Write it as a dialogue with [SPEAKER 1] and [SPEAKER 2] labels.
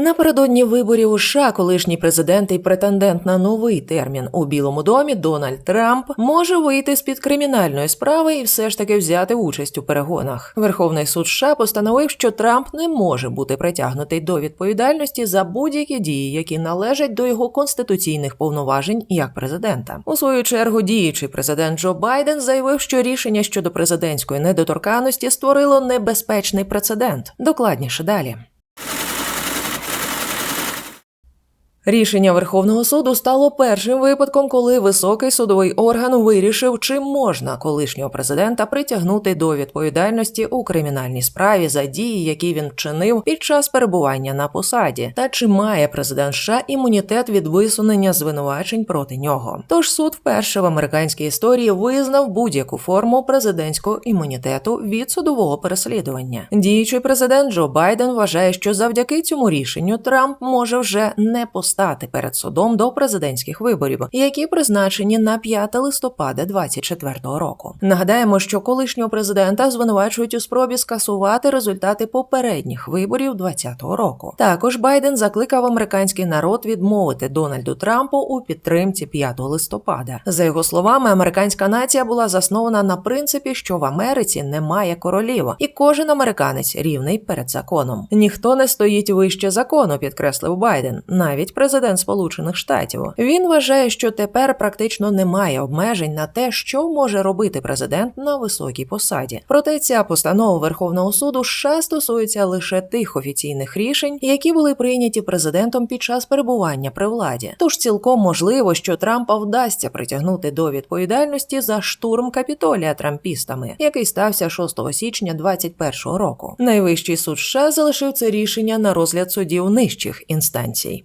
[SPEAKER 1] Напередодні виборів у США колишній президент і претендент на новий термін у Білому домі Дональд Трамп може вийти з під кримінальної справи і все ж таки взяти участь у перегонах. Верховний суд США постановив, що Трамп не може бути притягнутий до відповідальності за будь-які дії, які належать до його конституційних повноважень як президента. У свою чергу діючий президент Джо Байден заявив, що рішення щодо президентської недоторканності створило небезпечний прецедент. Докладніше далі. Рішення Верховного суду стало першим випадком, коли високий судовий орган вирішив, чи можна колишнього президента притягнути до відповідальності у кримінальній справі за дії, які він вчинив під час перебування на посаді, та чи має президент США імунітет від висунення звинувачень проти нього. Тож суд вперше в американській історії визнав будь-яку форму президентського імунітету від судового переслідування. Діючий президент Джо Байден вважає, що завдяки цьому рішенню Трамп може вже не постати перед судом до президентських виборів, які призначені на 5 листопада 2024 року. Нагадаємо, що колишнього президента звинувачують у спробі скасувати результати попередніх виборів 2020 року. Також Байден закликав американський народ відмовити Дональду Трампу у підтримці 5 листопада. За його словами, американська нація була заснована на принципі, що в Америці немає королів, і кожен американець рівний перед законом. Ніхто не стоїть вище закону, підкреслив Байден, навіть президент Сполучених Штатів. Він вважає, що тепер практично немає обмежень на те, що може робити президент на високій посаді. Проте ця постанова Верховного суду США стосується лише тих офіційних рішень, які були прийняті президентом під час перебування при владі. Тож цілком можливо, що Трампа вдасться притягнути до відповідальності за штурм капітолія трампістами, який стався 6 січня 2021 року. Найвищий суд США залишив це рішення на розгляд судів нижчих інстанцій.